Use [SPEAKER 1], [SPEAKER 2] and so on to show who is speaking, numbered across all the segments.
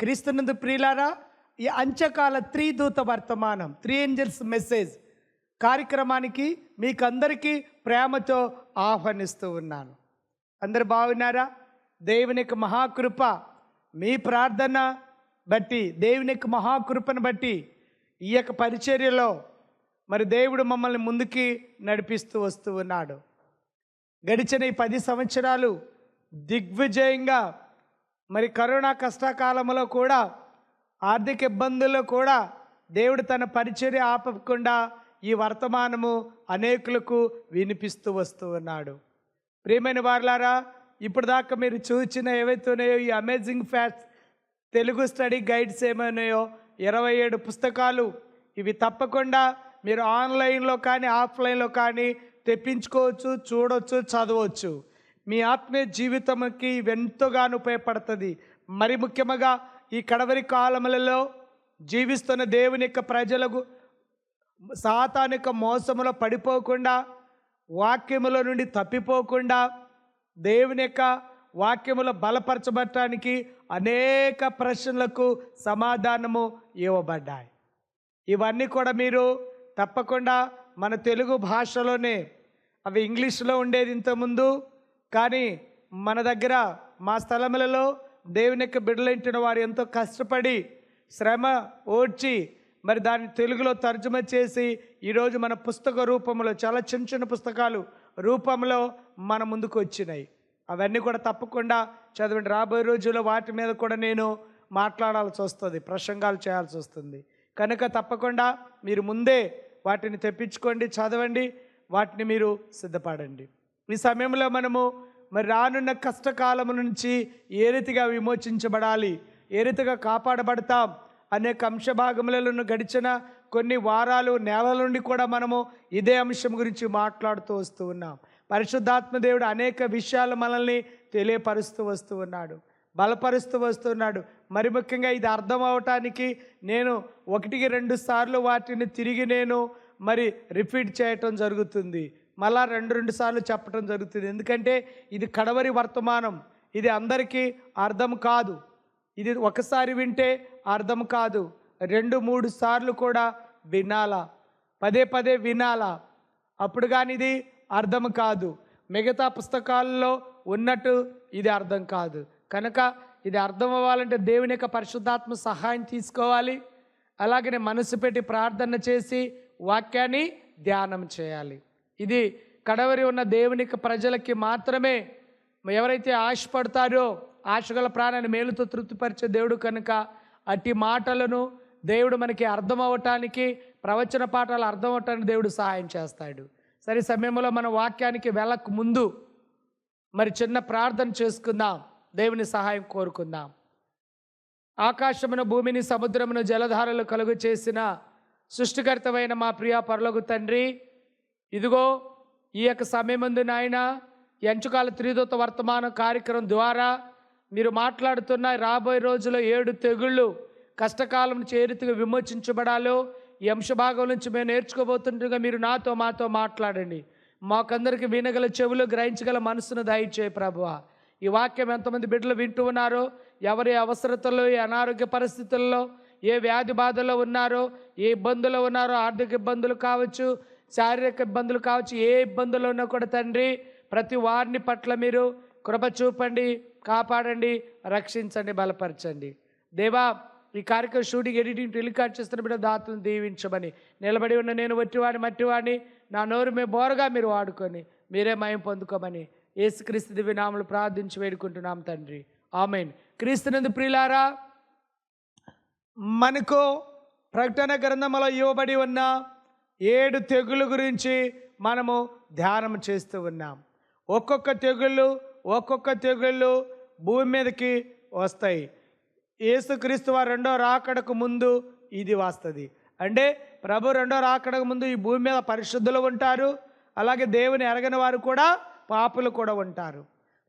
[SPEAKER 1] క్రీస్తునందు ప్రియులారా ఈ అంచకాల త్రిదూత వర్తమానం త్రీ ఏంజల్స్ మెసేజ్ కార్యక్రమానికి మీకందరికీ ప్రేమతో ఆహ్వానిస్తూ ఉన్నాను. అందరు బాగున్నారా? దేవుని యొక్క మహాకృప మీ ప్రార్థన బట్టి దేవుని యొక్క మహాకృపను బట్టి ఈ యొక్క పరిచర్యలో మరి దేవుడు మమ్మల్ని ముందుకి నడిపిస్తూ వస్తూ ఉన్నాడు. గడిచిన ఈ పది సంవత్సరాలు దిగ్విజయంగా మరి కరోనా కష్టకాలంలో కూడా ఆర్థిక ఇబ్బందుల్లో కూడా దేవుడు తన పరిచర్య ఆపకుండా ఈ వర్తమానము అనేకులకు వినిపిస్తూ వస్తూ ఉన్నాడు. ప్రియమైన వారులారా ఇప్పుడు దాకా మీరు చూచిన ఏవైతే ఉన్నాయో ఈ amazing facts Telugu study guides ఏమైనాయో ఇరవై ఏడు పుస్తకాలు ఇవి తప్పకుండా మీరు ఆన్లైన్లో కానీ ఆఫ్లైన్లో కానీ తెప్పించుకోవచ్చు చూడవచ్చు చదవచ్చు. మీ ఆత్మీయ జీవితంకి ఎంతగానో ఉపయోగపడుతుంది. మరి ముఖ్యంగా ఈ కడవరి కాలములలో జీవిస్తున్న దేవుని యొక్క ప్రజలకు సాతానిక మోసములో పడిపోకుండా వాక్యముల నుండి తప్పిపోకుండా దేవుని యొక్క వాక్యములో బలపరచబడటానికి అనేక ప్రశ్నలకు సమాధానము ఇవ్వబడ్డాయి. ఇవన్నీ కూడా మీరు తప్పకుండా మన తెలుగు భాషలోనే అవి ఇంగ్లీష్లో ఉండేది ఇంతకుముందు కానీ మన దగ్గర మా స్థలములలో దేవుని యొక్క బిడ్డలింటిన వారు ఎంతో కష్టపడి శ్రమ ఓడ్చి మరి దాన్ని తెలుగులో తర్జుమ చేసి ఈరోజు మన పుస్తక రూపంలో చాలా చిన్న చిన్న పుస్తకాలు రూపంలో మన ముందుకు వచ్చినాయి. అవన్నీ కూడా తప్పకుండా చదవండి. రాబోయే రోజుల్లో వాటి మీద కూడా నేను మాట్లాడాల్సి వస్తుంది ప్రసంగాలు చేయాల్సి వస్తుంది. కనుక తప్పకుండా మీరు ముందే వాటిని తెప్పించుకోండి చదవండి వాటిని మీరు సిద్ధపడండి. ఈ సమయంలో మనము మరి రానున్న కష్టకాలం నుంచి ఏ రీతిగా విమోచించబడాలి? ఏ రీతిగా కాపాడబడతాం? అనేక అంశ భాగములను గడిచిన కొన్ని వారాలు నెలల నుండి కూడా మనము ఇదే అంశం గురించి మాట్లాడుతూ వస్తూ ఉన్నాం. పరిశుద్ధాత్మ దేవుడు అనేక విషయాలు మనల్ని తెలియపరుస్తూ వస్తూ ఉన్నాడు. బలపరుస్తూ వస్తున్నాడు మరి ముఖ్యంగా ఇది అర్థం అవటానికి నేను ఒకటికి రెండు సార్లు వాటిని తిరిగి నేను మరి రిపీట్ చేయటం జరుగుతుంది. మళ్ళా రెండు రెండు సార్లు చెప్పటం జరుగుతుంది. ఎందుకంటే ఇది కడవరి వర్తమానం. ఇది అందరికీ అర్థం కాదు. ఇది ఒకసారి వింటే అర్థం కాదు. రెండు మూడు సార్లు కూడా వినాలా. పదే పదే వినాలా. అప్పుడు కానీ ఇది అర్థం కాదు. మిగతా పుస్తకాల్లో ఉన్నట్టు ఇది అర్థం కాదు. కనుక ఇది అర్థం అవ్వాలంటే దేవుని యొక్క పరిశుద్ధాత్మ సహాయం తీసుకోవాలి. అలాగనే మనసు పెట్టి ప్రార్థన చేసి వాక్యాన్ని ధ్యానం చేయాలి. ఇది కడవరి ఉన్న దేవుని ప్రజలకి మాత్రమే ఎవరైతే ఆశపడతారో ఆశగల ప్రాణాన్ని మేలుతో తృప్తిపరిచే దేవుడు కనుక అట్టి మాటలను దేవుడు మనకి అర్థం ప్రవచన పాఠాలు అర్థం అవటానికి దేవుడు సహాయం చేస్తాడు. సరే సమయంలో మన వాక్యానికి వెళ్ళక ముందు మరి చిన్న ప్రార్థన చేసుకుందాం. దేవుని సహాయం కోరుకుందాం. ఆకాశమును భూమిని సముద్రమును జలధారలు కలుగు చేసిన సృష్టికర్తమైన మా ప్రియ పరలోకు తండ్రి ఇదిగో ఈ యొక్క సమయమందు నాయన ఎంచుకాల త్రిదూత వర్తమాన కార్యక్రమం ద్వారా మీరు మాట్లాడుతున్న రాబోయే రోజుల్లో ఏడు తెగుళ్ళు కష్టకాలం చేరుతుగా విమోచించబడాలో ఈ అంశభాగం నుంచి మేము నేర్చుకోబోతుండగా మీరు నాతో మాతో మాట్లాడండి. మాకందరికి వినగల చెవులు గ్రహించగల మనసును దయచేయి ప్రభువ. ఈ వాక్యం ఎంతమంది బిడ్డలు వింటూ ఉన్నారో ఎవరి అవసరతల్లో ఏ అనారోగ్య పరిస్థితుల్లో ఏ వ్యాధి బాధలో ఉన్నారో ఏ ఇబ్బందులు ఉన్నారో ఆర్థిక ఇబ్బందులు కావచ్చు శారీరక ఇబ్బందులు కావచ్చు ఏ ఇబ్బందులు ఉన్నా కూడా తండ్రి ప్రతి వారిని పట్ల మీరు కృప చూపండి కాపాడండి రక్షించండి బలపరచండి. దేవా ఈ కార్యక్రమం షూటింగ్ ఎడిటింగ్ టెలికాస్ట్ చేస్తున్న బిడ్డ దాతను దీవించమని. నిలబడి ఉన్న నేను వట్టివాడిని మట్టివాడిని నా నోరు మీ బోరగా మీరు వాడుకొని మీరే మయం పొందుకోమని ఏసుక్రీస్తు దివ్యనామలు ప్రార్థించి వేడుకుంటున్నాం తండ్రి. ఆమెన్. క్రీస్తునందు ప్రియులారా మనకు ప్రకటన గ్రంథంలో ఇవ్వబడి ఉన్న ఏడు తెగులు గురించి మనము ధ్యానం చేస్తూ ఉన్నాం. ఒక్కొక్క తెగుళ్ళు ఒక్కొక్క తెగుళ్ళు భూమి మీదకి వస్తాయి. ఏసుక్రీస్తు వారు రెండో రాకడకు ముందు ఇది వస్తుంది. అంటే ప్రభు రెండో రాకడకు ముందు ఈ భూమి మీద పరిశుద్ధులు ఉంటారు. అలాగే దేవుని ఎరగని వారు కూడా పాపులు కూడా ఉంటారు.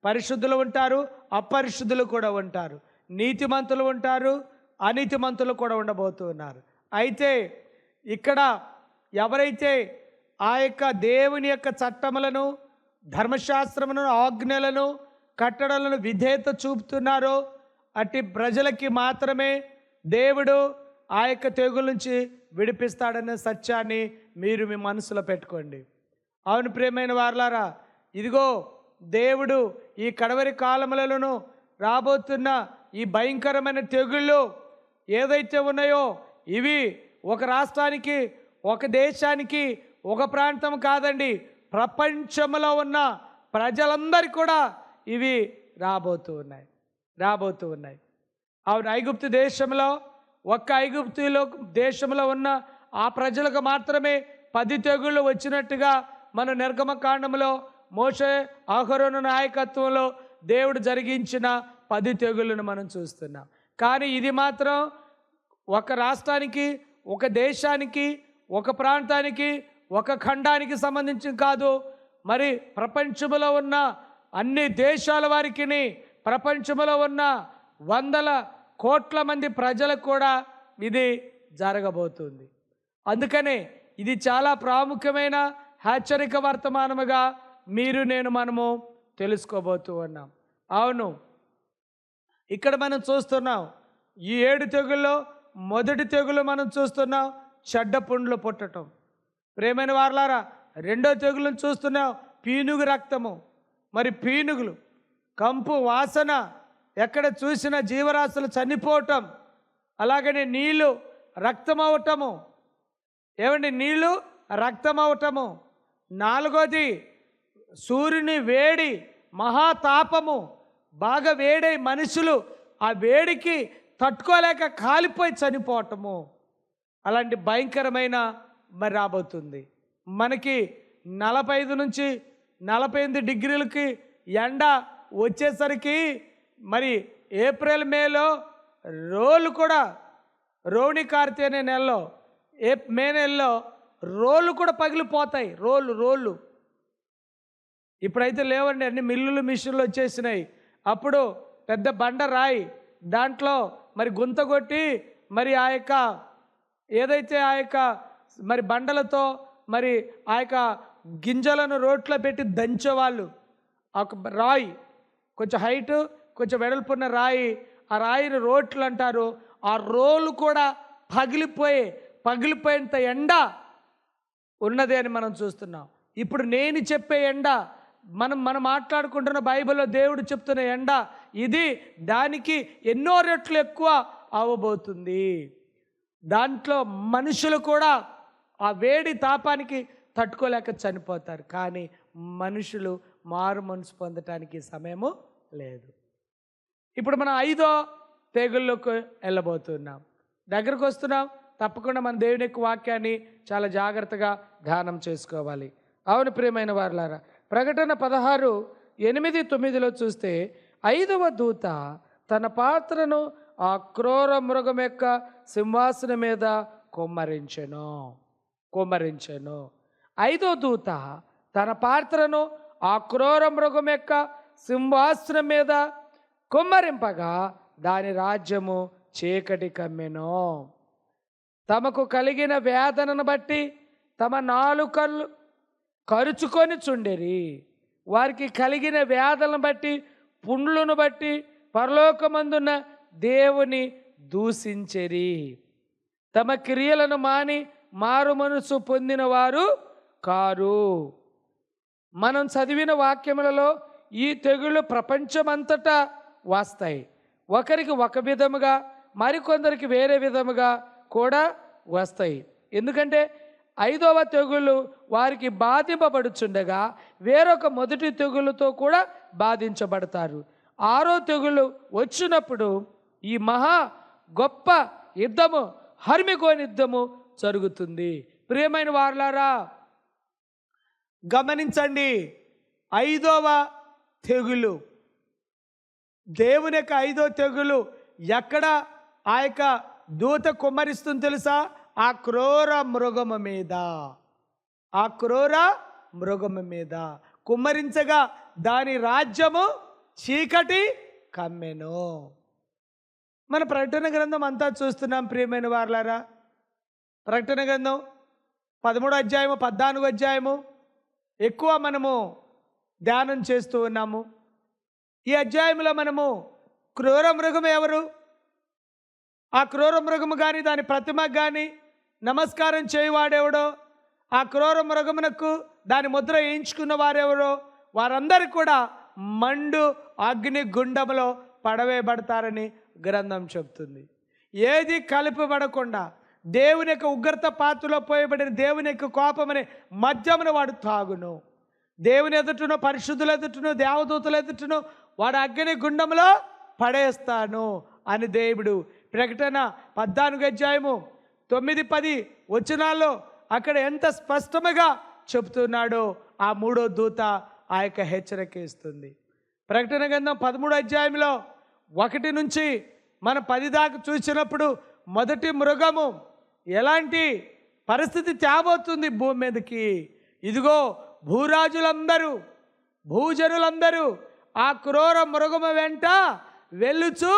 [SPEAKER 1] పరిశుద్ధులు ఉంటారు అపరిశుద్ధులు కూడా ఉంటారు. నీతిమంతులు ఉంటారు అనీతిమంతులు కూడా ఉండబోతున్నారు. అయితే ఇక్కడ ఎవరైతే ఆ యొక్క దేవుని యొక్క చట్టములను ధర్మశాస్త్రమును ఆజ్ఞలను కట్టడలను విధేయత చూపుతున్నారో అట్టి ప్రజలకి మాత్రమే దేవుడు ఆ యొక్క తెగుల నుంచి విడిపిస్తాడనే సత్యాన్ని మీరు మీ మనసులో పెట్టుకోండి. అవును ప్రియమైన వార్లారా ఇదిగో దేవుడు ఈ కడవరి కాలములలోనూ రాబోతున్న ఈ భయంకరమైన తెగుళ్ళు ఏదైతే ఉన్నాయో ఇవి ఒక రాష్ట్రానికి ఒక దేశానికి ఒక ప్రాంతం కాదండి ప్రపంచంలో ఉన్న ప్రజలందరికీ కూడా ఇవి రాబోతూ ఉన్నాయి రాబోతూ ఉన్నాయి. అవును ఐగుప్తు దేశంలో ఒక్క ఐగుప్తులో దేశంలో ఉన్న ఆ ప్రజలకు మాత్రమే పది తెగుళ్ళు వచ్చినట్టుగా మన నిర్గమకాండంలో మోషే ఆహరోను నాయకత్వంలో దేవుడు జరిగించిన పది తెగుళ్ళను మనం చూస్తున్నాం. కానీ ఇది మాత్రం ఒక రాష్ట్రానికి ఒక దేశానికి ఒక ప్రాంతానికి ఒక ఖండానికి సంబంధించి కాదు మరి ప్రపంచంలో ఉన్న అన్ని దేశాల వారికి ప్రపంచంలో ఉన్న వందల కోట్ల మంది ప్రజలకు కూడా ఇది జరగబోతుంది. అందుకనే ఇది చాలా ప్రాముఖ్యమైన హెచ్చరిక వర్తమానముగా మీరు నేను మనము తెలుసుకోబోతూ ఉన్నాం. అవును ఇక్కడ మనం చూస్తున్నాం ఈ ఏడు తెగుల్లో మొదటి తెగులు మనం చూస్తున్నాం చెడ్డ పుండ్లు పుట్టటం. ప్రేమైన వారలారా రెండో తెగులను చూస్తున్నాం పీనుగు రక్తము. మరి పీనుగులు కంపు వాసన ఎక్కడ చూసిన జీవరాశులు చనిపోవటం. అలాగనే నీళ్ళు రక్తం అవటము ఏమండి నీళ్ళు రక్తం అవటము నాలుగోది సూర్యుని వేడి మహాతాపము. బాగా వేడై మనుషులు ఆ వేడికి తట్టుకోలేక కాలిపోయి చనిపోవటము. అలాంటి భయంకరమైన మరి రాబోతుంది. మనకి నలభై ఐదు నుంచి నలభై ఎనిమిది డిగ్రీలకి ఎండ వచ్చేసరికి మరి ఏప్రిల్ మేలో రోలు కూడా రోణి కార్తీ అనే నెలలో ఏ మే నెలలో రోలు కూడా పగిలిపోతాయి. రోలు రోళ్ళు ఇప్పుడైతే లేవండి అన్ని మిల్లులు మిషన్లు వచ్చేసినాయి. అప్పుడు పెద్ద బండ రాయి. దాంట్లో మరి గుంత కొట్టి మరి ఆ యొక్క ఏదైతే ఆ యొక్క మరి బండలతో మరి ఆ యొక్క గింజలను రోట్లో పెట్టి దంచేవాళ్ళు ఒక రాయి కొంచెం హైట్ కొంచెం వెడల్పున్న రాయి ఆ రాయిని రోట్లు అంటారు. ఆ రోలు కూడా పగిలిపోయి పగిలిపోయేంత ఎండ ఉన్నది అని మనం చూస్తున్నాం. ఇప్పుడు నేను చెప్పే ఎండ మనం మనం మాట్లాడుకుంటున్న బైబిల్లో దేవుడు చెప్తున్న ఎండ ఇది దానికి ఎన్నో రెట్లు ఎక్కువ అవ్వబోతుంది దాంట్లో మనుషులు కూడా ఆ వేడి తాపానికి తట్టుకోలేక చనిపోతారు. కానీ మనుషులు మారు మనసు పొందటానికి సమయము లేదు. ఇప్పుడు మనం ఐదో తెగుళ్ళకు వెళ్ళబోతున్నాం. దగ్గరకు వస్తున్నాం. తప్పకుండా మన దేవుని యొక్క వాక్యాన్ని చాలా జాగ్రత్తగా ధ్యానం చేసుకోవాలి. అవును ప్రియమైన వారులారా ప్రకటన పదహారు ఎనిమిది తొమ్మిదిలో చూస్తే ఐదవ దూత తన పాత్రను ఆ క్రూర మృగం యొక్క సింహాసనం మీద కుమ్మరించెను కుమ్మరించెను. ఐదో దూత తన పాత్రను ఆ క్రూర మృగం యొక్క సింహాసనం మీద కుమ్మరింపగా దాని రాజ్యము చీకటి కమ్మెను. తమకు కలిగిన వేదనను బట్టి తమ నాలుకలు కరుచుకొని చుండెరి. వారికి కలిగిన వేదనను బట్టి పుండ్లను బట్టి పరలోకమందున్న దేవుని దూషించెరి. తమ క్రియలను మాని మారు మనసు పొందిన వారు కారు. మనం చదివిన వాక్యములలో ఈ తెగుళ్ళు ప్రపంచమంతటా వస్తాయి. ఒకరికి ఒక విధముగా మరికొందరికి వేరే విధముగా కూడా వస్తాయి. ఎందుకంటే ఐదవ తెగులు వారికి బాధింపబడుచుండగా వేరొక మొదటి తెగులుతో కూడా బాధించబడతారు. ఆరో తెగులు వచ్చినప్పుడు ఈ మహా గొప్ప యుద్ధము హర్మికోని యుద్ధము జరుగుతుంది. ప్రియమైన వారులారా గమనించండి ఐదవ తెగులు. దేవుని యొక్క ఐదో తెగులు ఎక్కడ ఆ యొక్క దూత కుమ్మరిస్తుంది తెలుసా? ఆ క్రూర మృగము మీద. ఆ క్రూర మృగము మీద. కుమ్మరించగా దాని రాజ్యము చీకటి కమ్మెను. మన ప్రకటన గ్రంథం అంతా చూస్తున్నాం ప్రియమైన వార్లారా. ప్రకటన గ్రంథం పదమూడు అధ్యాయము పద్నాలుగు అధ్యాయము. ఎక్కువ మనము ధ్యానం చేస్తూ ఉన్నాము. ఈ అధ్యాయంలో మనము క్రూర మృగం ఎవరు? ఆ క్రూర మృగము కానీ దాని ప్రతిమ కానీ నమస్కారం చేయవాడెవడో? ఆ క్రూర మృగమునకు దాని ముద్ర వేయించుకున్న వారెవరో? వారందరూ కూడా మండు అగ్ని గుండంలో పడవేయబడతారని గ్రంథం చెప్తుంది. ఏది కలిపబడకుండా దేవుని యొక్క ఉగ్రత పాత్రలో పోయబడిన దేవుని యొక్క కోపమని మద్యమును వాడు తాగును. దేవుని ఎదుటను పరిశుద్ధుల ఎదుటను దేవదూతల ఎదుటను వాడు అగ్ని గుండంలో పడేస్తాను అని దేవుడు ప్రకటన పద్నాలుగు అధ్యాయము తొమ్మిది పది వచనాల్లో అక్కడ ఎంత స్పష్టముగా చెబుతున్నాడో ఆ మూడో దూత ఆ యొక్క హెచ్చరిక ఇస్తుంది. ప్రకటన గ్రంథం పదమూడు అధ్యాయంలో ఒకటి నుంచి మనం పది దాకా చూసినప్పుడు మొదటి మృగము ఎలాంటి పరిస్థితి తేబోతుంది భూమి మీదకి? ఇదిగో భూరాజులందరూ భూజనులందరూ ఆ క్రూర మృగము వెంట వెళ్ళుచు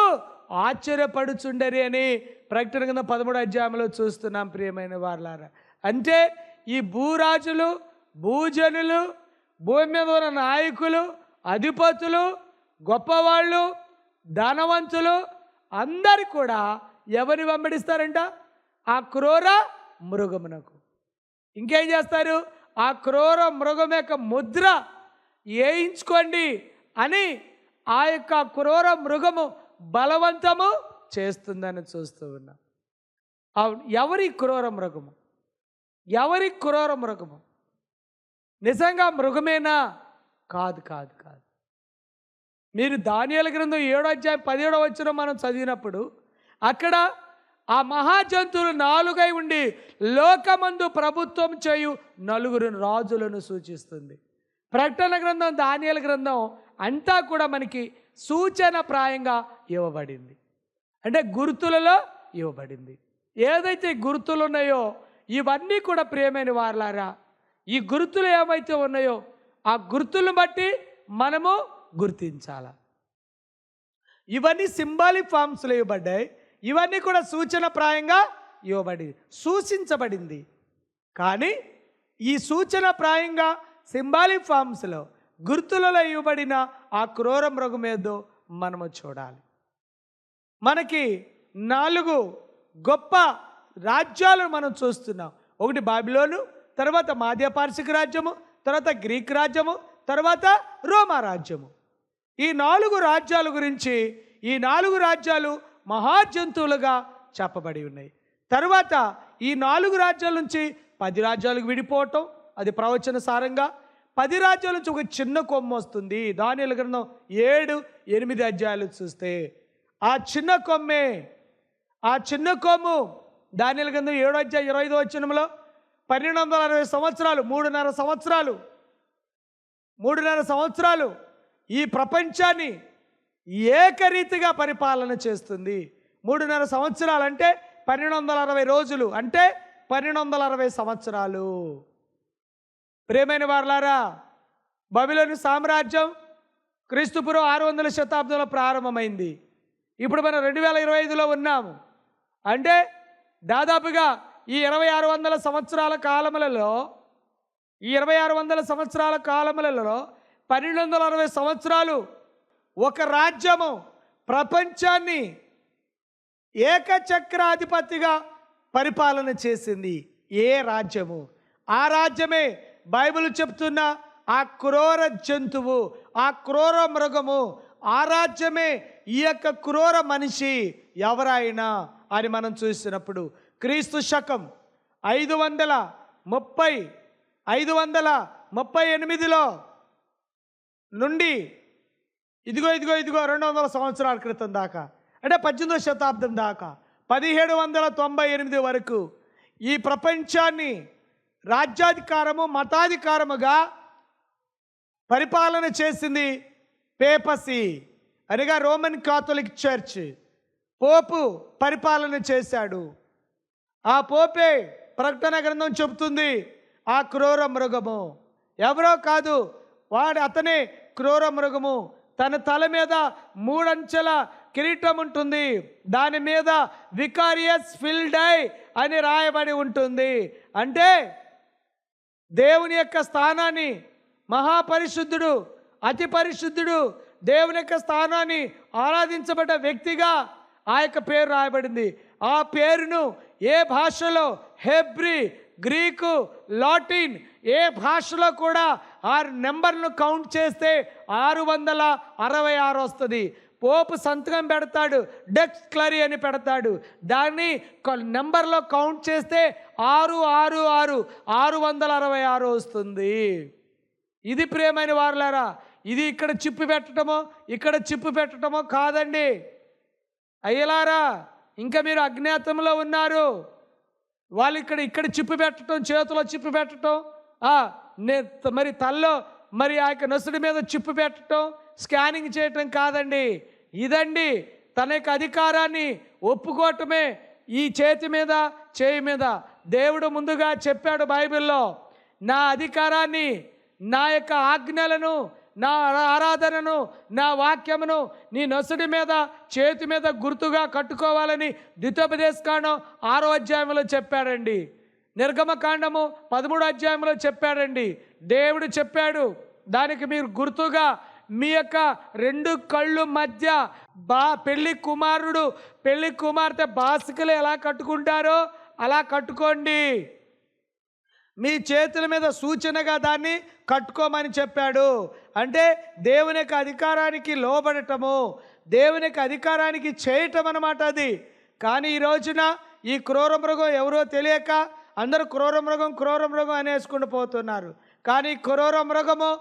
[SPEAKER 1] ఆశ్చర్యపడుచుండరి అని ప్రకటన కింద పదమూడు అధ్యాయంలో చూస్తున్నాం ప్రియమైన వాళ్ళారా అంటే ఈ భూరాజులు భూజనులు భూమి మీద ఉన్న నాయకులు అధిపతులు గొప్పవాళ్ళు ధనవంతులు అందరు కూడా ఎవరిని వెంబడిస్తారంట? ఆ క్రూర మృగమునకు. ఇంకేం చేస్తారు? ఆ క్రూర మృగం యొక్క ముద్ర వేయించుకోండి అని ఆ యొక్క క్రూర మృగము బలవంతము చేస్తుందని చూస్తూ ఉన్నాం. అవును ఎవరి క్రూర మృగము? ఎవరి క్రూర మృగము? నిజంగా మృగమేనా? కాదు కాదు కాదు. మీరు ధాన్యాల గ్రంథం ఏడో అధ్యాయం పదిహేడో వచ్చిన మనం చదివినప్పుడు అక్కడ ఆ మహాజంతువులు నాలుగై ఉండి లోకమందు ప్రభుత్వం చేయు నలుగురు రాజులను సూచిస్తుంది. ప్రకటన గ్రంథం ధాన్యాల గ్రంథం అంతా కూడా మనకి సూచన ప్రాయంగా ఇవ్వబడింది. అంటే గుర్తులలో ఇవ్వబడింది. ఏదైతే గుర్తులు ఉన్నాయో ఇవన్నీ కూడా ప్రియమైన వారలారా ఈ గుర్తులు ఏమైతే ఉన్నాయో ఆ గుర్తులను బట్టి మనము గుర్తించాల? ఇవన్నీ సింబాలిక్ ఫామ్స్లో ఇవ్వబడ్డాయి. ఇవన్నీ కూడా సూచన ప్రాయంగా ఇవ్వబడింది. సూచించబడింది. కానీ ఈ సూచన ప్రాయంగా సింబాలిక్ ఫామ్స్లో గుర్తులలో ఇవ్వబడిన ఆ క్రూర మృగమేదో మనము చూడాలి. మనకి నాలుగు గొప్ప రాజ్యాలను మనం చూస్తున్నాం. ఒకటి బాబిలోను తర్వాత మాధ్య పార్శిక రాజ్యము తర్వాత గ్రీక్ రాజ్యము తర్వాత రోమా రాజ్యము. ఈ నాలుగు రాజ్యాల గురించి ఈ నాలుగు రాజ్యాలు మహాజంతువులుగా చెప్పబడి ఉన్నాయి. తర్వాత ఈ నాలుగు రాజ్యాల నుంచి పది రాజ్యాలకు విడిపోవటం అది ప్రవచన సారంగా. పది రాజ్యాల నుంచి ఒక చిన్న కొమ్మ వస్తుంది. దాని గ్రంథం ఏడు ఎనిమిది అధ్యాయాలు చూస్తే ఆ చిన్న కొమ్మే ఆ చిన్న కొమ్ము దాని గ్రంథం ఏడో అధ్యాయ ఇరవై ఐదో వచ్చినంలో పన్నెండు వందల అరవై సంవత్సరాలు మూడున్నర సంవత్సరాలు మూడున్నర సంవత్సరాలు ఈ ప్రపంచాన్ని ఏకరీతిగా పరిపాలన చేస్తుంది. మూడున్నర సంవత్సరాలు అంటే పన్నెండు వందల అరవై రోజులు. అంటే పన్నెండు వందల అరవై సంవత్సరాలు. ప్రేమైన వారలారా బబిలోని సామ్రాజ్యం క్రీస్తుపురం ఆరు వందల శతాబ్దంలో ప్రారంభమైంది. ఇప్పుడు మనం రెండు వేల ఇరవై ఐదులో ఉన్నాము. అంటే దాదాపుగా ఈ ఇరవై ఆరు వందల సంవత్సరాల కాలములలో ఈ ఇరవై ఆరు వందల సంవత్సరాల కాలములలో పన్నెండు వందల అరవై సంవత్సరాలు ఒక రాజ్యము ప్రపంచాన్ని ఏకచక్రాధిపతిగా పరిపాలన చేసింది ఏ రాజ్యము? ఆ రాజ్యమే బైబిల్ చెప్తున్న ఆ క్రూర జంతువు ఆ క్రూర మృగము ఆ రాజ్యమే ఈ యొక్క క్రూర మనిషి ఎవరైనా అని మనం చూసినప్పుడు క్రీస్తు శకం ఐదు వందల ముప్పై ఐదు వందల ముప్పై ఎనిమిదిలో నుండి ఇదిగో ఇదిగో ఇదిగో రెండు వందల సంవత్సరాల క్రితం దాకా. అంటే పద్దెనిమిదవ శతాబ్దం దాకా. పదిహేడు వందల తొంభై ఎనిమిది వరకు ఈ ప్రపంచాన్ని రాజ్యాధికారము మతాధికారముగా పరిపాలన చేసింది పేపసి అనగా రోమన్ కాథలిక్ చర్చ్. పోపు పరిపాలన చేశాడు. ఆ పోపే ప్రకటన గ్రంథం చెబుతుంది ఆ క్రూర మృగము. ఎవరో కాదు వాడు అతనే క్రూర మృగము తన తల మీద మూడంచెల కిరీటం ఉంటుంది. దాని మీద వికారియస్ ఫిల్డై అని రాయబడి ఉంటుంది. అంటే దేవుని యొక్క స్థానాన్ని మహాపరిశుద్ధుడు అతి పరిశుద్ధుడు దేవుని యొక్క స్థానాన్ని ఆరాధించబడ్డ వ్యక్తిగా ఆ యొక్క పేరు రాయబడింది. ఆ పేరును ఏ భాషలో? హెబ్రి గ్రీకు లాటిన్ ఏ భాషలో కూడా ఆ నెంబర్ను కౌంట్ చేస్తే ఆరు వందల అరవై ఆరు వస్తుంది. పోపు సంతకం పెడతాడు డెక్స్ క్లరీ అని పెడతాడు. దాన్ని నెంబర్లో కౌంట్ చేస్తే ఆరు ఆరు ఆరు ఆరు వందల అరవై ఆరు వస్తుంది. ఇది ప్రేమైన వారులారా ఇది ఇక్కడ చిప్పు పెట్టడమో ఇక్కడ చిప్పు పెట్టడమో కాదండి. అయ్యలారా ఇంకా మీరు అజ్ఞాతంలో ఉన్నారు. వాళ్ళు ఇక్కడ ఇక్కడ చిప్పు పెట్టడం చేతిలో చిప్పు పెట్టడం మరి తల్లో మరి ఆ యొక్క నసుడి మీద చిప్పు పెట్టడం స్కానింగ్ చేయటం కాదండి. ఇదండి తన యొక్క అధికారాన్ని ఒప్పుకోవటమే ఈ చేతి మీద చేయి మీద. దేవుడు ముందుగా చెప్పాడు బైబిల్లో నా అధికారాన్ని నా యొక్క ఆజ్ఞలను నా ఆరాధనను నా వాక్యమును నీ నసుడి మీద చేతి మీద గుర్తుగా కట్టుకోవాలని ద్వితోపదేశకాండం ఆరో అధ్యాయంలో చెప్పాడండి. నిర్గమకాండము పదమూడు అధ్యాయంలో చెప్పాడండి. దేవుడు చెప్పాడు దానికి మీరు గుర్తుగా మీ యొక్క రెండు కళ్ళు మధ్య బా పెళ్ళి కుమారుడు పెళ్ళి కుమార్తె బాసికలు ఎలా కట్టుకుంటారో అలా కట్టుకోండి. మీ చేతుల మీద సూచనగా దాన్ని కట్టుకోమని చెప్పాడు. అంటే దేవుని యొక్క అధికారానికి లోబడటము దేవుని యొక్క అధికారానికి చేయటం అన్నమాట అది. కానీ ఈ రోజున ఈ క్రూర మృగం ఎవరో తెలియక అందరూ క్రూర మృగం క్రూర మృగం అనేసుకుంటూ పోతున్నారు. కానీ క్రూర మృగము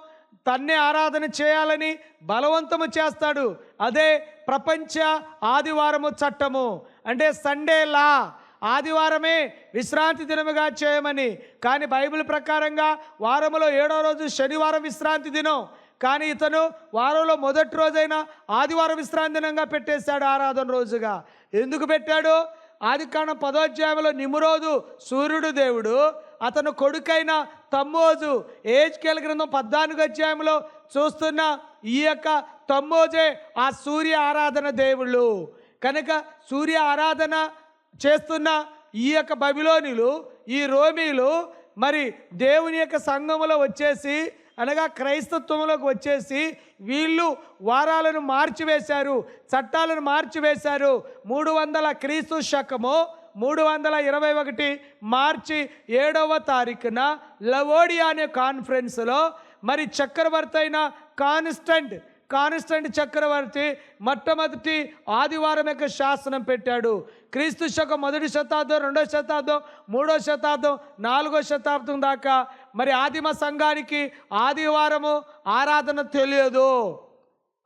[SPEAKER 1] తన్నే ఆరాధన చేయాలని బలవంతము చేస్తాడు. అదే ప్రపంచ ఆదివారము చట్టము. అంటే సండే లా ఆదివారమే విశ్రాంతి దినముగా చేయమని. కానీ బైబిల్ ప్రకారంగా వారములో ఏడో రోజు శనివారం విశ్రాంతి దినం. కానీ ఇతను వారంలో మొదటి రోజైన ఆదివారం విశ్రాంతి దినంగా పెట్టేశాడు ఆరాధన రోజుగా. ఎందుకు పెట్టాడు? ఆదికాండం పదోధ్యాయంలో నిమురోదు సూర్యుడు దేవుడు అతను కొడుకైన తమ్మోజు ఏజ్కేల్ గ్రంథం పద్నాలుగు అధ్యాయంలో చూస్తున్న ఈ యొక్క తమ్మోజే ఆ సూర్య ఆరాధన దేవుళ్ళు. కనుక సూర్య ఆరాధన చేస్తున్న ఈ యొక్క బబిలోనిలు ఈ రోమీలు మరి దేవుని యొక్క సంఘములో వచ్చేసి అనగా క్రైస్తత్వంలోకి వచ్చేసి వీళ్ళు వారాలను మార్చివేశారు చట్టాలను మార్చివేశారు. మూడు వందల క్రీస్తు శకము మూడు వందల ఇరవై ఒకటి మార్చి ఏడవ తారీఖున లవోడియా అనే కాన్ఫరెన్స్లో మరి చక్రవర్తి అయిన కాన్స్టెంట్ కాన్స్టెంట్ చక్రవర్తి మొట్టమొదటి ఆదివారం యొక్క శాసనం పెట్టాడు. క్రీస్తు శకం మొదటి శతాబ్దం రెండో శతాబ్దం మూడో శతాబ్దం నాలుగో శతాబ్దం దాకా మరి ఆదిమ సంఘానికి ఆదివారము ఆరాధన తెలియదు.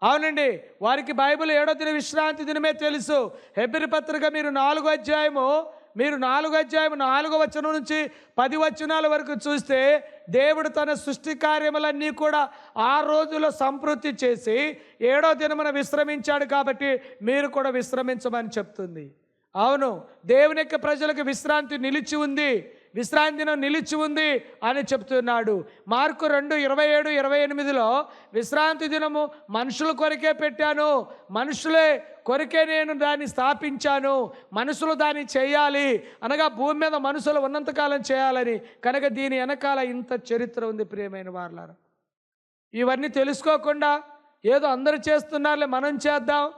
[SPEAKER 1] అవునండి. వారికి బైబిల్ ఏడో దిన విశ్రాంతి దినమే తెలుసు. హెబ్రి పత్రిక మీరు నాలుగో అధ్యాయము మీరు నాలుగో అధ్యాయం నాలుగో వచనం నుంచి పది వచనాల వరకు చూస్తే దేవుడు తన సృష్టి కార్యములన్నీ కూడా ఆ రోజులో సంపృప్తి చేసి ఏడో దినమున విశ్రమించాడు కాబట్టి మీరు కూడా విశ్రమించమని చెప్తుంది. అవును. దేవుని యొక్క ప్రజలకు విశ్రాంతి నిలిచి ఉంది. విశ్రాంతి దినం నిలిచి ఉంది అని చెప్తున్నాడు. మార్కు రెండు ఇరవై ఏడు ఇరవై ఎనిమిదిలో విశ్రాంతి దినము మనుషుల కొరకే పెట్టాను. మనుషులే కొరికే నేను దాన్ని స్థాపించాను. మనుషులు దాన్ని చేయాలి. అనగా భూమి మీద మనుషులు ఉన్నంతకాలం చేయాలని. కనుక దీని వెనకాల ఇంత చరిత్ర ఉంది ప్రియమైన వార్లారా. ఇవన్నీ తెలుసుకోకుండా ఏదో అందరూ చేస్తున్నారులే మనం చేద్దాం.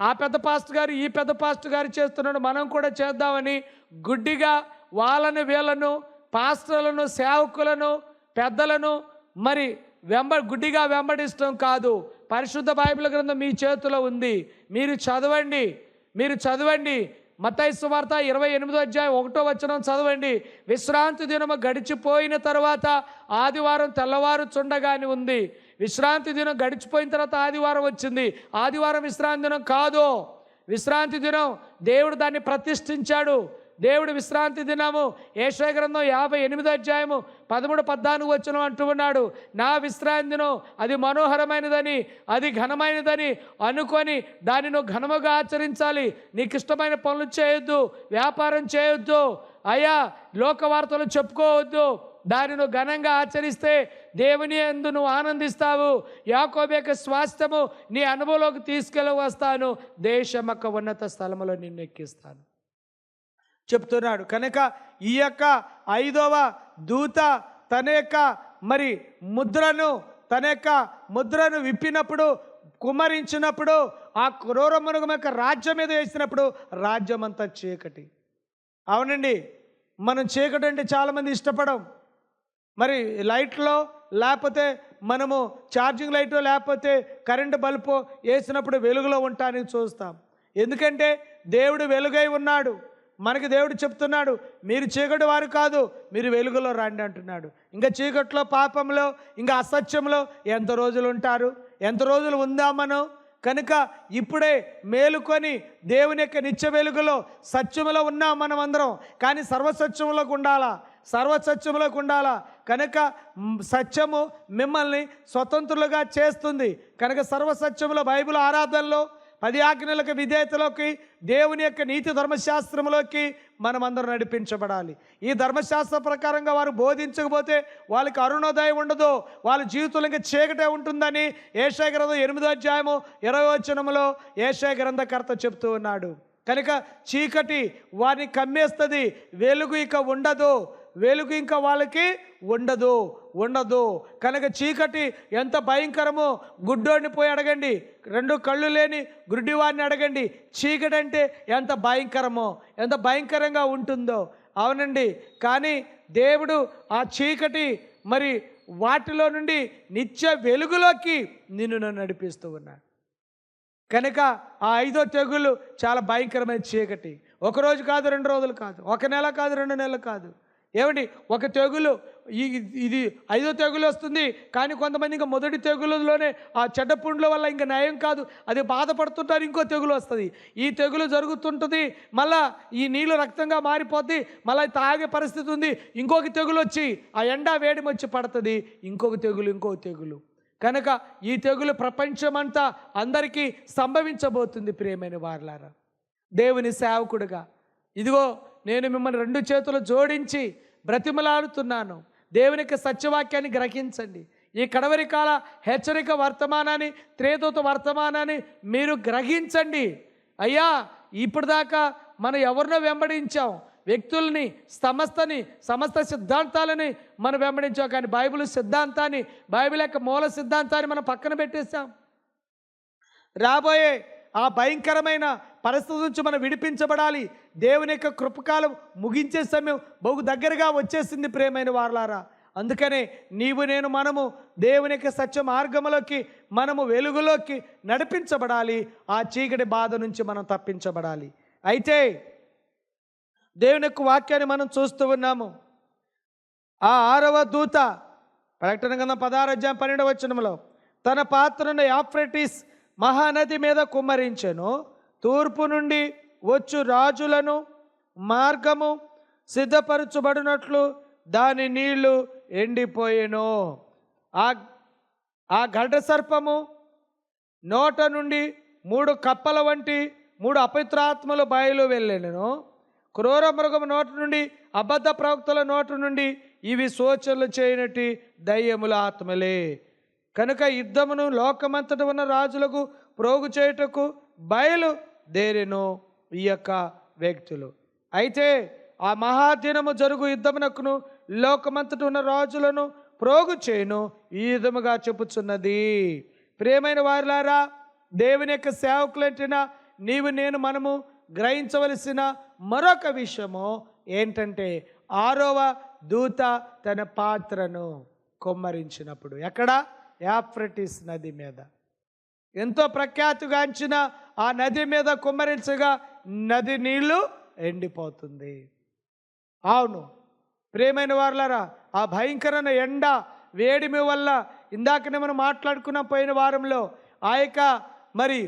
[SPEAKER 1] ఆ పెద్ద పాస్ట్ గారు ఈ పెద్ద పాస్ట్ గారు చేస్తున్నాడు మనం కూడా చేద్దామని గుడ్డిగా వాళ్ళను వీళ్ళను పాస్టర్లను సేవకులను పెద్దలను మరి వెంబ గుడ్డిగా వెంబడిస్తాం కాదు. పరిశుద్ధ బైబిల్ గ్రంథం మీ చేతిలో ఉంది. మీరు చదవండి. మీరు చదవండి. మత్తయి సువార్త ఇరవై ఎనిమిదో అధ్యాయం ఒకటో వచనం చదవండి. విశ్రాంతి దినము గడిచిపోయిన తర్వాత ఆదివారం తెల్లవారు చుండగాని ఉంది. విశ్రాంతి దినం గడిచిపోయిన తర్వాత ఆదివారం వచ్చింది. ఆదివారం విశ్రాంతి దినం కాదు. విశ్రాంతి దినం దేవుడు దాన్ని ప్రతిష్ఠించాడు. దేవుడు విశ్రాంతి దినము. ఏషయ గ్రంథం యాభై ఎనిమిదో అధ్యాయము పదమూడు పద్నాలుగు వచ్చిన అంటున్నాడు నా విశ్రాంతి అది మనోహరమైనదని అది ఘనమైనదని అనుకొని దాన్ని నువ్వు ఘనముగా ఆచరించాలి. నీకు ఇష్టమైన పనులు చేయొద్దు వ్యాపారం చేయొద్దు. అయ్యా లోకవార్తలు చెప్పుకోవద్దు. దాన్ని నువ్వు ఘనంగా ఆచరిస్తే దేవుని ఎందు నువ్వు ఆనందిస్తావు. యాకోబు యొక్క స్వాస్థ్యము నీ అనుభవంలోకి తీసుకెళ్ళి వస్తాను. దేశం యొక్క ఉన్నత స్థలములో నిన్ను ఎక్కిస్తాను. చెప్తున్నాడు. కనుక ఈ యొక్క ఐదవ దూత తన యొక్క మరి ముద్రను తన యొక్క ముద్రను విప్పినప్పుడు కుమరించినప్పుడు ఆ క్రూర మృగం యొక్క రాజ్యం మీద వేసినప్పుడు రాజ్యం అంతా చీకటి. అవునండి మనం చీకటి అంటే చాలామంది ఇష్టపడం మరి లైట్లో లేకపోతే మనము ఛార్జింగ్ లైట్ లేకపోతే కరెంటు బల్బు వేసినప్పుడు వెలుగులో ఉంటానని చూస్తాం. ఎందుకంటే దేవుడు వెలుగై ఉన్నాడు. మనకి దేవుడు చెప్తున్నాడు మీరు చీకటి వారు కాదు మీరు వెలుగులో రండి అంటున్నాడు. ఇంకా చీకట్లో పాపంలో ఇంకా అసత్యంలో ఎంత రోజులు ఉంటారు? ఎంత రోజులు ఉందా మనం? కనుక ఇప్పుడే మేలుకొని దేవుని యొక్క నిత్య వెలుగులో సత్యములో ఉన్నాం మనం అందరం. కానీ సర్వసత్యములోకి ఉండాలా? సర్వసత్యములోకి ఉండాలా? కనుక సత్యము మిమ్మల్ని స్వతంత్రులుగా చేస్తుంది. కనుక సర్వసత్యములో బైబిల్ ఆరాధనలో పది ఆజ్ఞలకు విధేయతలోకి దేవుని యొక్క నీతి ధర్మశాస్త్రంలోకి మనమందరం నడిపించబడాలి. ఈ ధర్మశాస్త్ర ప్రకారంగా వారు బోధించకపోతే వాళ్ళకి అరుణోదయం ఉండదు. వాళ్ళ జీవితంలో ఇంకా చీకటే ఉంటుందని ఏషయ గ్రంథం ఎనిమిదో అధ్యాయము ఇరవై వచనంలో ఏషయ గ్రంథకర్త చెప్తూ ఉన్నాడు. కనుక చీకటి వారిని కమ్మేస్తుంది వెలుగు ఇక ఉండదు. వెలుగు ఇంకా వాళ్ళకి ఉండదు ఉండదు. కనుక చీకటి ఎంత భయంకరమో గుడ్డోడిని పోయి అడగండి. రెండు కళ్ళు లేని గుడ్డివాడిని అడగండి. చీకటి అంటే ఎంత భయంకరమో ఎంత భయంకరంగా ఉంటుందో. అవునండి. కానీ దేవుడు ఆ చీకటి మరి వాటిలో నుండి నిత్య వెలుగులోకి నిన్ను నన్ను నడిపిస్తూ ఉన్నాడు. కనుక ఆ ఐదో తెగులు చాలా భయంకరమైన చీకటి. ఒక రోజు కాదు రెండు రోజులు కాదు. ఒక నెల కాదు రెండు నెలలు కాదు. ఏమండి? ఒక తెగులు ఈ ఇది ఐదో తెగులు వస్తుంది కానీ కొంతమంది ఇంకా మొదటి తెగులులోనే ఆ చెడ్డ పుండ్ల వల్ల ఇంకా నయం కాదు అది బాధపడుతుంటారు ఇంకో తెగులు వస్తుంది. ఈ తెగులు జరుగుతుంటుంది మళ్ళా ఈ నీళ్ళు రక్తంగా మారిపోద్ది మళ్ళీ తాగే పరిస్థితి ఉంది ఇంకొక తెగులు వచ్చి ఆ ఎండ వేడి వచ్చి పడుతుంది ఇంకొక తెగులు ఇంకొక తెగులు. కనుక ఈ తెగులు ప్రపంచమంతా అందరికీ సంభవించబోతుంది ప్రియమైన వారలారా. దేవుని సేవకుడుగా. ఇదిగో నేను మిమ్మల్ని రెండు చేతులు జోడించి బ్రతిమలాడుతున్నాను. దేవునికి సత్యవాక్యాన్ని గ్రహించండి. ఈ కడవరి కాల హెచ్చరిక వర్తమానాన్ని త్రేదూత వర్తమానాన్ని మీరు గ్రహించండి. అయ్యా ఇప్పటిదాకా మనం ఎవరినో వెంబడించాం. వ్యక్తుల్ని సమస్తని సమస్త సిద్ధాంతాలని మనం వెంబడించాం. కానీ బైబిల్ సిద్ధాంతాన్ని బైబిల్ యొక్క మూల సిద్ధాంతాన్ని మనం పక్కన పెట్టేశాం. రాబోయే ఆ భయంకరమైన పరిస్థితి నుంచి మనం విడిపించబడాలి. దేవుని యొక్క కృపకాలం ముగించే సమయం బహు దగ్గరగా వచ్చేసింది ప్రేమైన వారలారా. అందుకనే నీవు నేను మనము దేవుని యొక్క సత్య మార్గంలోకి మనము వెలుగులోకి నడిపించబడాలి. ఆ చీకటి బాధ నుంచి మనం తప్పించబడాలి. అయితే దేవుని యొక్క వాక్యాన్ని మనం చూస్తూ ఉన్నాము. ఆ ఆరవ దూత ప్రకటన గంధం పదహారు అధ్యాయం పన్నెండవ వచనంలో తన పాత్రను యాఫ్రెటిస్ మహానది మీద కుమ్మరించెను. తూర్పు నుండి వచ్చు రాజులను మార్గము సిద్ధపరచబడినట్లు దాని నీళ్ళు ఎండిపోయెను. ఆ ఆ గడ్డ సర్పము నోట నుండి మూడు కప్పల వంటి మూడు అపవిత్రాత్మలు బయలు వెళ్ళాను. క్రూర మృగం నోట నుండి అబద్ధ ప్రవక్తల నోట నుండి ఇవి సూచనలు చేయనట్టి దయ్యముల ఆత్మలే. కనుక యుద్ధమును లోకమంతట ఉన్న రాజులకు ప్రోగు చేయుటకు బయలు దేరెను ఈ యొక్క వ్యక్తులు. అయితే ఆ మహాదినము జరుగు యుద్ధమునకును లోకమంతట ఉన్న రాజులను ప్రోగు చేయను ఈ విధముగా చెప్పుచున్నది. ప్రియమైన వారిలారా దేవుని యొక్క సేవకులంటిన నీవు నేను మనము గ్రహించవలసిన మరొక విషయము ఏంటంటే ఆరవ దూత తన పాత్రను కొమ్మరించినప్పుడు. ఎక్కడ? యాఫ్రటిస్ నది మీద. ఎంతో ప్రఖ్యాతిగాంచిన ఆ నది మీద కుమ్మరించగా నది నీళ్ళు ఎండిపోతుంది. అవును ప్రేమైన వారులరా ఆ భయంకరమైన ఎండ వేడిమి వల్ల ఇందాకనే మనం మాట్లాడుకున్న పోయిన వారంలో ఆ యొక్క మరి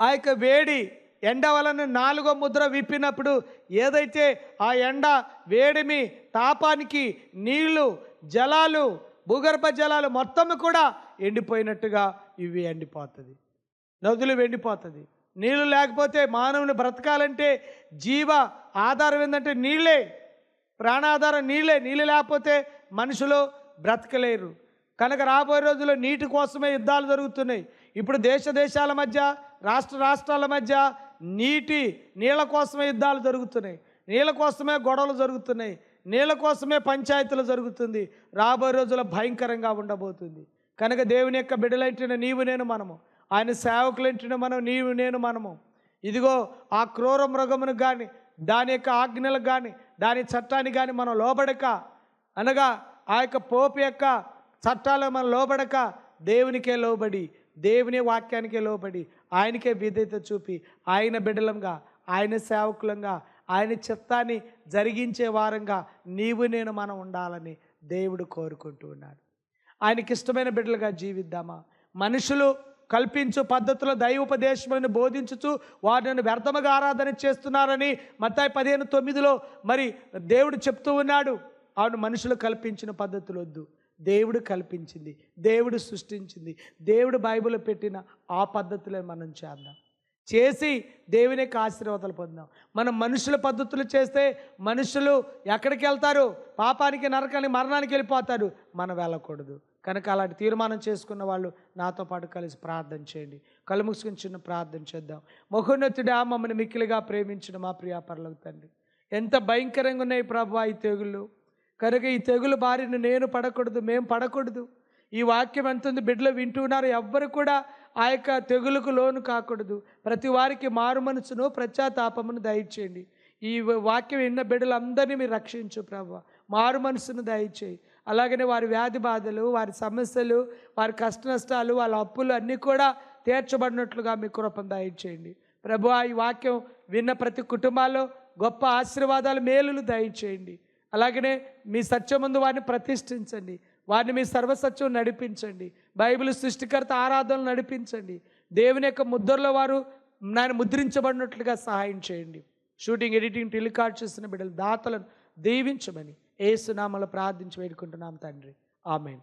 [SPEAKER 1] ఆ యొక్క వేడి ఎండ వలన నాలుగో ముద్ర విప్పినప్పుడు ఏదైతే ఆ ఎండ వేడిమి తాపానికి నీళ్ళు జలాలు భూగర్భ జలాలు మొత్తం కూడా ఎండిపోయినట్టుగా ఇవి ఎండిపోతుంది. నదులు ఎండిపోతుంది. నీళ్ళు లేకపోతే మానవుని బ్రతకాలంటే జీవ ఆధారం ఏంటంటే నీళ్ళే ప్రాణాధారం నీళ్ళే నీళ్ళు లేకపోతే మనుషులు బ్రతకలేరు. కనుక రాబోయే రోజుల్లో నీటి కోసమే యుద్ధాలు జరుగుతున్నాయి. ఇప్పుడు దేశ దేశాల మధ్య రాష్ట్ర రాష్ట్రాల మధ్య నీటి నీళ్ళ కోసమే యుద్ధాలు జరుగుతున్నాయి. నీళ్ళ కోసమే గొడవలు జరుగుతున్నాయి. నీళ్ళ కోసమే పంచాయతీలు జరుగుతుంది. రాబోయే రోజుల భయంకరంగా ఉండబోతుంది. కనుక దేవుని యొక్క బిడ్డలంటిన నీవు నేను మనము. ఆయన సేవకులంటిన మనం నీవు నేను మనము. ఇదిగో ఆ క్రూర మృగమును కానీ దాని యొక్క ఆజ్ఞలకు కానీ దాని చట్టానికి కానీ మనం లోబడక అనగా ఆ యొక్క పోపు యొక్క చట్టాలు మనం లోబడక దేవునికే లోబడి దేవుని వాక్యానికే లోబడి ఆయనకే విధేయత చూపి ఆయన బిడ్డలంగా ఆయన సేవకులంగా ఆయన చిత్తాన్ని జరిగించే వారంగా నీవు నేను మనం ఉండాలని దేవుడు కోరుకుంటూ ఉన్నాడు. ఆయనకి ఇష్టమైన బిడ్డలుగా జీవిద్దామా? మనుషులు కల్పించు పద్ధతిలో దైవోపదేశములను బోధించుచు వారిని వ్యర్థముగా ఆరాధన చేస్తున్నారని మత్తాయి పదిహేను తొమ్మిదిలో మరి దేవుడు చెప్తూ ఉన్నాడు. అవును మనుషులు కల్పించిన పద్ధతులు వద్దు. దేవుడు కల్పించింది దేవుడు సృష్టించింది. దేవుడు బైబిల్ పెట్టిన ఆ పద్ధతులే మనం చేద్దాం. చేసి దేవుని యొక్క ఆశీర్వాదాలు పొందాం. మనం మనుషుల పద్ధతులు చేస్తే మనుషులు ఎక్కడికి వెళ్తారు? పాపానికి నరకానికి మరణానికి వెళ్ళిపోతారు. మనం వెళ్ళకూడదు. కనుక అలాంటి తీర్మానం చేసుకున్న వాళ్ళు నాతో పాటు కలిసి ప్రార్థన చేయండి. కళ్ళు మూసుకుని చిన్న ప్రార్థన చేద్దాం. మహోన్నతుడా మమ్మల్ని మిక్కిలిగా ప్రేమించిన మా ప్రియాపరలకు తండ్రి. ఎంత భయంకరంగా ఉన్నాయి ప్రభా ఈ తెగుళ్ళు. కనుక ఈ తెగులు బారిన నేను పడకూడదు మేము పడకూడదు. ఈ వాక్యం ఎంత ఉంది బిడ్డలు వింటున్నారు. ఎవ్వరు కూడా ఆ యొక్క తెగులుకు లోను కాకూడదు. ప్రతి వారికి మారు మనసును ప్రత్యాతాపమును దయచేయండి. ఈ వాక్యం విన్న బిడ్డలందరినీ మీరు రక్షించు ప్రభు. మారు మనసును దయచేయి. అలాగనే వారి వ్యాధి బాధలు వారి సమస్యలు వారి కష్ట నష్టాలు వాళ్ళ అప్పులు అన్నీ కూడా తీర్చబడినట్లుగా మీ కృపను దయచేయండి. ప్రభు ఈ వాక్యం విన్న ప్రతి కుటుంబాల్లో గొప్ప ఆశీర్వాదాలు మేలులు దయచేయండి. అలాగనే మీ సత్యమందు వారిని ప్రతిష్ఠించండి. వారిని మీ సర్వసత్యం నడిపించండి. బైబిల్ సృష్టికర్త ఆరాధనలు నడిపించండి. దేవుని యొక్క ముద్రలో వారు నాయన ముద్రించబడినట్లుగా సహాయం చేయండి. షూటింగ్ ఎడిటింగ్ టెలికార్డ్ చేసిన బిడ్డలు దాతలను దీవించమని ఏసునామలు ప్రార్థించి వేడుకుంటున్నాం తండ్రి. ఆమెన్.